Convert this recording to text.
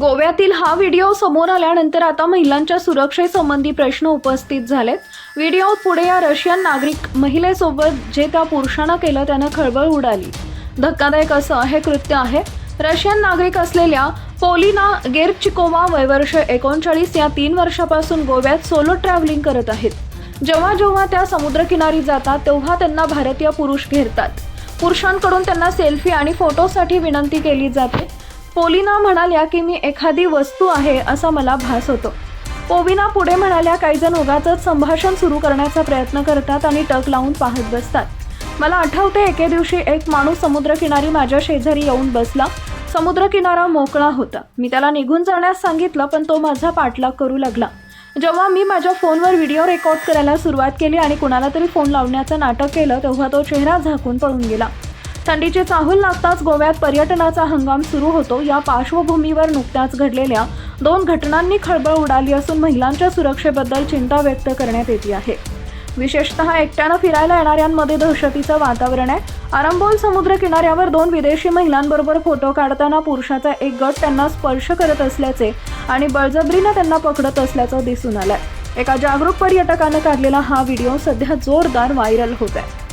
गोव्यातील हा व्हिडिओ समोर आल्यानंतर आता महिलांच्या सुरक्षेसंबंधी प्रश्न उपस्थित झालेत. व्हिडिओत पुढे या रशियन नागरिक महिलेसोबत जे त्या पुरुषानं केलं त्यानं खळबळ उडाली. धक्कादायक असं हे कृत्य आहे. रशियन नागरिक असलेल्या पोलिना गेरचिकोवा वयवर्ष एकोणचाळीस या तीन वर्षापासून गोव्यात सोलो ट्रॅव्हलिंग करत आहेत. जेव्हा जेव्हा त्या समुद्रकिनारी जातात तेव्हा त्यांना भारतीय पुरुष घेरतात. पुरुषांकडून त्यांना सेल्फी आणि फोटोसाठी विनंती केली जाते. पोलिना म्हणाल्या की मी एखादी वस्तू आहे असा मला भास होतो. पोविना पुढे म्हणाल्या काही जण उगाच संभाषण सुरू करण्याचा प्रयत्न करतात आणि टक लावून पाहत बसतात. मला आठवते एके दिवशी एक माणूस समुद्रकिनारी माझ्या शेजारी येऊन बसला. समुद्रकिनारा मोकळा होता. मी त्याला निघून जाण्यास सांगितलं पण तो माझा पाठलाग करू लागला. जेव्हा मी माझ्या फोनवर व्हिडिओ रेकॉर्ड करायला सुरुवात केली आणि कुणाला तरी फोन लावण्याचं नाटक केलं तेव्हा तो चेहरा झाकून पळून गेला. थंडीची चाहूल लागताच गोव्यात पर्यटनाचा हंगाम सुरू होतो. या पार्श्वभूमीवर नुकत्याच घडलेल्या दोन घटनांनी खळबळ उडाली असून महिलांच्या सुरक्षेबद्दल चिंता व्यक्त करण्यात येते आहे. विशेषतः एकट्यानं फिरायला येणाऱ्यांमध्ये दहशतीचं वातावरण आहे. आरंबोल समुद्र किनाऱ्यावर दोन विदेशी महिलांबरोबर फोटो काढताना पुरुषाचा एक गट त्यांना स्पर्श करत असल्याचे आणि बळजबरीनं त्यांना पकडत असल्याचं दिसून आलंय. एका जागरूक पर्यटकानं काढलेला हा व्हिडिओ सध्या जोरदार व्हायरल होत आहे.